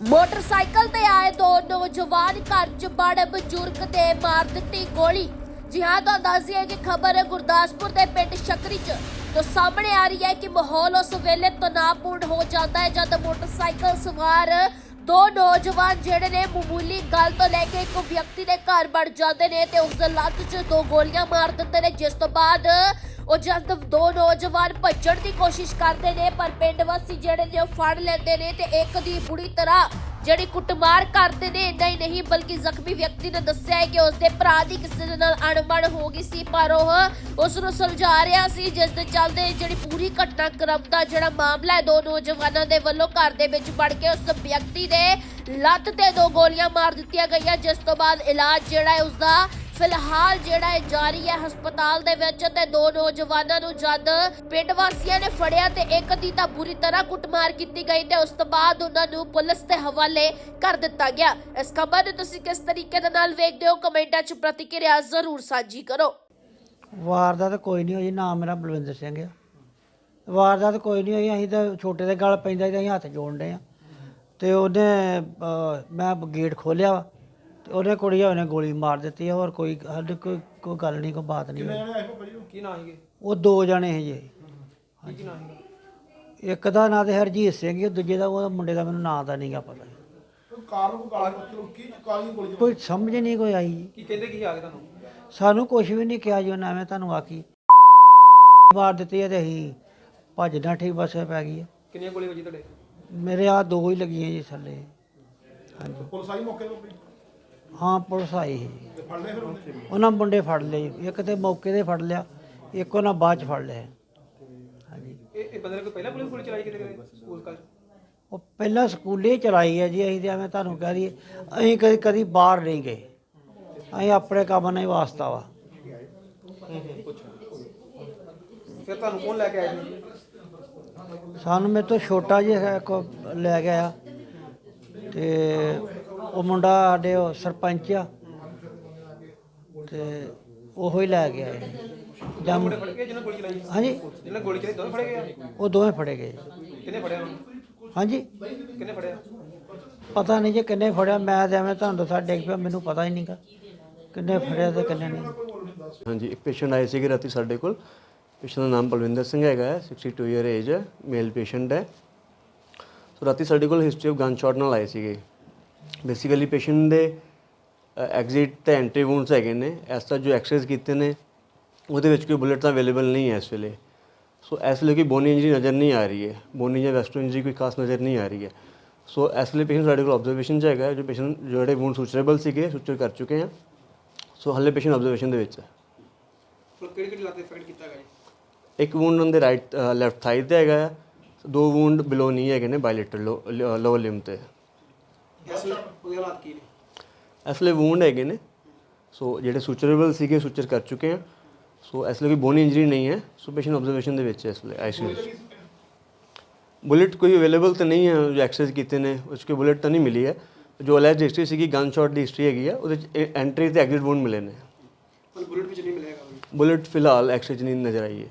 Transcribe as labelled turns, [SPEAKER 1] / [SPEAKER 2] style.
[SPEAKER 1] Motorcycle ਤੇ ਆਏ ਦੋ ਨੌਜਵਾਨ ਘਰ 'ਚ ਬੜੇ ਬਜ਼ੁਰਗ ਦੇ ਮਾਰ ਦਿੱਤੀ ਗੋਲੀ। ਜੀ ਹਾਂ ਤਾਂ ਦੱਸਿਆ ਕਿ ਖਬਰ ਗੁਰਦਾਸਪੁਰ ਦੇ ਪਿੰਡ ਸ਼ਕਰੀ 'ਚ। ਤੋਂ ਸਾਹਮਣੇ ਆ ਰਹੀ ਹੈ ਕਿ ਮਾਹੌਲ ਉਸ ਵੇਲੇ ਤਣਾਅਪੂਰਨ ਹੋ ਜਾਂਦਾ ਹੈ, ਜਦ ਮੋਟਰਸਾਈਕਲ ਸਵਾਰ ਦੋ ਨੌਜਵਾਨ ਜਿਹੜੇ ਨੇ ਮਾਮੂਲੀ ਗੱਲ ਤੋਂ ਲੈ ਕੇ ਇੱਕ ਵਿਅਕਤੀ ਦੇ ਘਰ ਵੜ ਜਾਂਦੇ ਨੇ ਤੇ ਉਸ ਦੇ ਲੱਤ 'ਚ ਦੋ ਗੋਲੀਆਂ ਮਾਰ ਦਿੰਦੇ ਨੇ, ਜਿਸ ਤੋਂ ਬਾਅਦ ਉਹ ਜਦ ਦੋ ਨੌਜਵਾਨ ਭੱਜਣ ਦੀ ਕੋਸ਼ਿਸ਼ ਕਰਦੇ ਨੇ, ਪਰ ਪਿੰਡ ਵਾਸੀ ਜਿਹੜੇ ਨੇ ਉਹ ਫੜ ਲੈਂਦੇ ਨੇ ਤੇ ਇੱਕ ਦੀ ਬੁਰੀ ਤਰ੍ਹਾਂ ਜਿਹੜੀ ਕੁੱਟਮਾਰ ਕਰਦੇ ਨੇ, ਇੰਨਾ ਹੀ ਨਹੀਂ, ਬਲਕਿ ਜ਼ਖਮੀ ਵਿਅਕਤੀ ਨੇ ਦੱਸਿਆ ਹੈ ਕਿ ਉਸਦੇ ਭਰਾ ਦੀ ਕਿਸੇ ਦੇ ਨਾਲ ਅਣਬਣ ਹੋ ਗਈ ਸੀ, ਪਰ ਉਹ ਉਸ ਨੂੰ ਸੁਲਝਾ ਰਿਹਾ ਸੀ, ਜਿਸ ਦੇ ਚੱਲਦੇ ਜਿਹੜੀ ਪੂਰੀ ਘਟਨਾਕ੍ਰਮ ਦਾ ਜਿਹੜਾ ਮਾਮਲਾ ਹੈ, ਦੋ ਨੌਜਵਾਨਾਂ ਦੇ ਵੱਲੋਂ ਘਰ ਦੇ ਵਿੱਚ ਵੜ ਕੇ ਉਸ ਵਿਅਕਤੀ ਦੇ ਲੱਤ ਤੇ ਦੋ ਗੋਲੀਆਂ ਮਾਰ ਦਿੱਤੀਆਂ ਗਈਆਂ, ਜਿਸ ਤੋਂ ਬਾਅਦ ਇਲਾਜ ਜਿਹੜਾ ਹੈ ਉਸਦਾ ਫਿਲਹਾਲ ਜਿਹੜਾ ਹੈ ਜਾਰੀ ਹੈ ਹਸਪਤਾਲ ਦੇ ਵਿੱਚ ਤੇ ਦੋ ਨੌਜਵਾਨਾਂ ਨੂੰ ਜਦ ਪਿੰਡ ਵਾਸੀਆਂ ਨੇ ਫੜਿਆ ਤੇ ਇੱਕ ਦੀ ਤਾਂ ਬੁਰੀ ਤਰ੍ਹਾਂ ਕੁੱਟਮਾਰ ਕੀਤੀ ਗਈ ਤੇ ਉਸ ਤੋਂ ਬਾਅਦ ਉਹਨਾਂ ਨੂੰ ਪੁਲਿਸ ਦੇ ਹਵਾਲੇ ਕਰ ਦਿੱਤਾ ਗਿਆ। ਇਸ ਖਬਰ ਨੂੰ ਤੁਸੀਂ ਕਿਸ ਤਰੀਕੇ ਦੇ ਨਾਲ ਵੇਖਦੇ ਹੋ? ਕਮੈਂਟਾਂ 'ਚ ਪ੍ਰਤੀਕਿਰਿਆ ਜ਼ਰੂਰ ਸਾਂਝੀ ਕਰੋ।
[SPEAKER 2] ਵਾਰਦਾਤ ਕੋਈ ਨਹੀਂ ਹੋਈ ਨਾਮ ਮੇਰਾ ਬਲਵਿੰਦਰ ਸਿੰਘ ਆ। ਵਾਰਦਾਤ ਕੋਈ ਨਹੀਂ ਹੋਈ ਅਸੀਂ ਤਾਂ ਛੋਟੇ ਦੇ ਗਲ ਪੈਂਦਾ ਸੀ ਤਾਂ ਅਸੀਂ ਹੱਥ ਜੋੜਦੇ ਆ। ਤੇ ਉਹਨੇ ਅਹ, ਮੈਂ ਗੇਟ ਖੋਲਿਆ ਵਾ। ਉਹਨੇ ਕੁੜੀ ਉਹਨੇ ਗੋਲੀ ਮਾਰ ਦਿੱਤੀ ਆ, ਹੋਰ ਕੋਈ ਸਾਡੇ ਕੋਈ ਕੋਈ ਗੱਲ ਨਹੀਂ ਕੋਈ ਬਾਤ ਨਹੀਂ ਹੋਈ।
[SPEAKER 3] ਕੀ ਨਾਂ ਹੈਗੇ?
[SPEAKER 2] ਉਹ ਦੋ ਜਣੇ ਸੀ ਜੀ।
[SPEAKER 3] ਕੀ ਕੀ ਨਾਂ ਹੈਗਾ?
[SPEAKER 2] ਇੱਕ ਦਾ ਨਾਂ ਤੇ ਹਰਜੀਤ ਸਿੰਘ ਸੀ ਦੂਜੇ ਦਾ ਉਹ ਮੁੰਡੇ ਦਾ ਮੈਨੂੰ ਨਾਂ ਦਾ ਨਹੀਂਗਾ ਪਤਾ। ਕੋਈ ਸਮਝ ਨਹੀਂ ਕੋਈ ਆਈ ਜੀ।
[SPEAKER 3] ਕੀ ਕਹਿੰਦੇ ਕੀ ਆ ਕੇ ਤੁਹਾਨੂੰ?
[SPEAKER 2] ਸਾਨੂੰ ਕੁਝ ਵੀ ਨਹੀਂ ਕਿਹਾ ਜੀ ਉਹਨਾਂ ਐਵੇਂ ਤੁਹਾਨੂੰ ਆਖੀ। ਮਾਰ ਦਿੱਤੀ ਹੈ ਤੇ ਅਸੀਂ ਭੱਜਣਾ ਠੀਕ ਬਸੇ ਪੈ ਗਈ ਹੈ
[SPEAKER 3] ਕਿੰਨੀਆਂ ਗੋਲੀ ਵੱਜੀ ਤੁਹਾਡੇ?
[SPEAKER 2] ਮੇਰੇ ਆ ਦੋ ਹੀ ਲੱਗੀਆਂ ਜੀ ਥੱਲੇ। ਹਾਂਜੀ।
[SPEAKER 4] ਪੁਲਿਸ ਆਈ ਮੌਕੇ ਤੇ?
[SPEAKER 2] ਹਾਂ ਪੁਲਿਸ ਆਈ ਸੀ।
[SPEAKER 4] ਤੇ ਫੜ ਲਏ ਫਿਰ ਉਹਨੇ
[SPEAKER 2] ਉਹਨਾਂ ਮੁੰਡੇ ਫੜ ਲਏ। ਇੱਕ ਤੇ ਮੌਕੇ ਤੇ ਫੜ ਲਿਆ ਇੱਕ ਉਹਨਾਂ ਬਾਅਦ ਚ ਫੜ ਲਿਆ। ਹਾਂਜੀ।
[SPEAKER 3] ਇਹ ਇਹ ਬੰਦੇ ਨੇ ਕੋਈ ਪਹਿਲਾਂ ਪੁਲਿਸ ਗੋਲੀ ਚਲਾਈ ਕਿਤੇ ਕਿਤੇ? ਸਕੂਲ ਕਾਲ
[SPEAKER 2] ਉਹ ਪਹਿਲਾਂ ਸਕੂਲੇ ਚਲਾਈ ਹੈ ਜੀ ਅਸੀਂ ਤੇ ਐਵੇਂ ਤੁਹਾਨੂੰ ਕਹਿ ਦਈਏ ਅਸੀਂ ਕਦੀ ਕਦੀ ਬਾਹਰ ਨਹੀਂ ਗਏ। ਅਸੀਂ ਆਪਣੇ ਕੰਮ ਨਾਲ ਹੀ ਵਾਸਤਾ ਵਾ।
[SPEAKER 3] ਫਿਰ ਤੁਹਾਨੂੰ ਕੌਣ ਲੈ ਕੇ ਆਇਆ ਜੀ?
[SPEAKER 2] ਸਾਨੂੰ ਮੇਰੇ ਤੋਂ ਛੋਟਾ ਜਿਹਾ ਇੱਕ ਲੈ ਗਿਆ ਤੇ ਉਹ ਮੁੰਡਾ ਸਾਡੇ ਉਹ ਸਰਪੰਚ ਆ ਤੇ ਉਹੋ ਹੀ ਲੈ ਗਿਆ ਇਹਨੇ। ਜਾਂ
[SPEAKER 3] ਮੁੰਡੇ ਫੜ ਕੇ ਜਿਹਨਾਂ ਗੋਲੀ ਚਲਾਈ
[SPEAKER 2] ਹਾਂਜੀ।
[SPEAKER 3] ਜਿਹਨਾਂ ਗੋਲੀ ਚਲਾਈ ਦੋਵੇਂ ਫੜੇ ਗਏ?
[SPEAKER 2] ਉਹ ਦੋਵੇਂ ਫੜੇ ਗਏ।
[SPEAKER 3] ਕਿੰਨੇ ਫੜਿਆ ਉਹਨੂੰ?
[SPEAKER 2] ਹਾਂਜੀ।
[SPEAKER 3] ਕਿੰਨੇ ਫੜਿਆ?
[SPEAKER 2] ਪਤਾ ਨਹੀਂ ਜੇ ਕਿੰਨੇ ਫੜਿਆ ਮੈਂ ਤੇ ਐਵੇਂ ਤੁਹਾਨੂੰ ਦੱਸਾਂ ਡਿੱਗ ਪਿਆ ਮੈਨੂੰ ਪਤਾ ਹੀ ਨਹੀਂਗਾ ਕਿੰਨੇ ਫੜਿਆ ਤੇ ਕਿੰਨੇ ਨਹੀਂ।
[SPEAKER 5] ਹਾਂਜੀ ਇੱਕ ਪੇਸ਼ੈਂਟ ਆਏ ਸੀਗੇ ਰਾਤੀ ਸਾਡੇ ਕੋਲ। ਪੇਸ਼ੈਂਟ ਦਾ ਨਾਮ ਬਲਵਿੰਦਰ ਸਿੰਘ ਹੈਗਾ ਹੈ 62 ਈਅਰ ਏਜ ਹੈ ਮੇਲ ਪੇਸ਼ੈਂਟ ਹੈ। ਸੋ ਰਾਤੀ ਸਾਡੇ ਕੋਲ ਹਿਸਟਰੀ ਆਫ ਗਨ ਸ਼ਾਟ ਨਾਲ ਆਏ ਸੀਗੇ। ਬੇਸਿਕਲੀ ਪੇਸ਼ੈਂਟ ਦੇ ਐਗਜ਼ਿਟ ਤੇ ਐਂਟਰੀ ਵੂਨਸ ਹੈਗੇ ਨੇ। ਇਸ ਤਰ੍ਹਾਂ ਜੋ ਐਕਸਰਸਾਈਜ਼ ਕੀਤੇ ਨੇ ਉਹਦੇ ਵਿੱਚ ਕੋਈ ਬੁਲੇਟ ਤਾਂ ਅਵੇਲੇਬਲ ਨਹੀਂ ਹੈ ਇਸ ਵੇਲੇ। ਸੋ ਇਸ ਵੇਲੇ ਕੋਈ ਬੋਨੀ ਇੰਜਰੀ ਨਜ਼ਰ ਨਹੀਂ ਆ ਰਹੀ ਹੈ। ਬੋਨੀ ਜਾਂ ਵੈਸਟਰਨ ਇੰਜਰੀ ਕੋਈ ਖਾਸ ਨਜ਼ਰ ਨਹੀਂ ਆ ਰਹੀ ਹੈ। ਸੋ ਇਸ ਵੇਲੇ ਪੇਸ਼ੈਂਟ ਸਾਡੇ ਕੋਲ ਆਬਜ਼ਰਵੇਸ਼ਨ 'ਚ ਹੈਗਾ ਜੋ ਪੇਸ਼ੈਂਟ ਜਿਹੜੇ ਵੂਨ ਸੁਚਰੇਬਲ ਸੀਗੇ ਸੁਚਰ ਕਰ ਚੁੱਕੇ ਆ। ਸੋ ਹਲੇ ਪੇਸ਼ੈਂਟ ਆਬਜ਼ਰਵੇਸ਼ਨ ਦੇ ਵਿੱਚ ਹੈ।
[SPEAKER 3] ਕਿਹੜੀ ਕਿਹੜੀ ਲੱਤ ਇਫੈਕਟ ਕੀਤਾ ਗਿਆ
[SPEAKER 5] ਇੱਕ ਵੂੰਡ ਉਹਦੇ ਰਾਈਟ ਲੈਫਟ ਥਾਈ ਤੇ ਹੈਗਾ ਦੋ ਵੂੰਡ ਬਿਲੋ ਨਹੀਂ ਹੈਗੇ ਨੇ ਬਾਇਲੇਟਰ ਲੋਅਰ ਲਿੰਬ ਤੇ।
[SPEAKER 3] ਇਸ ਵੇਲੇ ਉਹਦੇ ਹਾਲਾਤ ਕੀ ਨੇ?
[SPEAKER 5] ਇਸ ਲਈ ਵੂੰਡ ਹੈਗੇ ਨੇ। ਸੋ ਜਿਹੜੇ ਸੁਚਰੇਬਲ ਸੀਗੇ ਸੁਚਰ ਕਰ ਚੁੱਕੇ ਆ ਸੋ ਇਸ ਲਈ ਕੋਈ ਬੋਨੀ ਇੰਜਰੀ ਨਹੀਂ ਹੈ। ਸੋ ਪੇਸ਼ੈਂਟ ਆਬਜ਼ਰਵੇਸ਼ਨ ਦੇ ਵਿੱਚ ਹੈ ਇਸ ਲਈ ਆਈਸੀਯੂ ਬੁਲੇਟ ਕੋਈ ਅਵੇਲੇਬਲ ਤਾਂ ਨਹੀਂ ਹੈ ਜੋ ਐਕਸੈਸ ਕੀਤੇ ਨੇ। ਉਸ ਕੋਈ ਬੁਲੇਟ ਤਾਂ ਨਹੀਂ ਮਿਲੀ ਹੈ। ਜੋ ਅਲੈਜ ਹਿਸਟਰੀ ਸੀਗੀ ਗਨ ਸ਼ਾਟ ਦੀ ਹਿਸਟਰੀ ਹੈਗੀ ਆ ਉਹਦੇ ਐਂਟਰੀ ਤੇ ਐਗਜ਼ਿਟ ਵੂੰਡ ਮਿਲੇ ਨੇ।
[SPEAKER 3] ਪਰ ਬੁਲਟ ਵਿੱਚ ਨਹੀਂ ਮਿਲੇਗਾ
[SPEAKER 5] ਬੁਲੇਟ ਫਿਲਹਾਲ ਐਕਸੈਸ ਨਹੀਂ ਨਜ਼ਰ ਆਈ ਹੈ।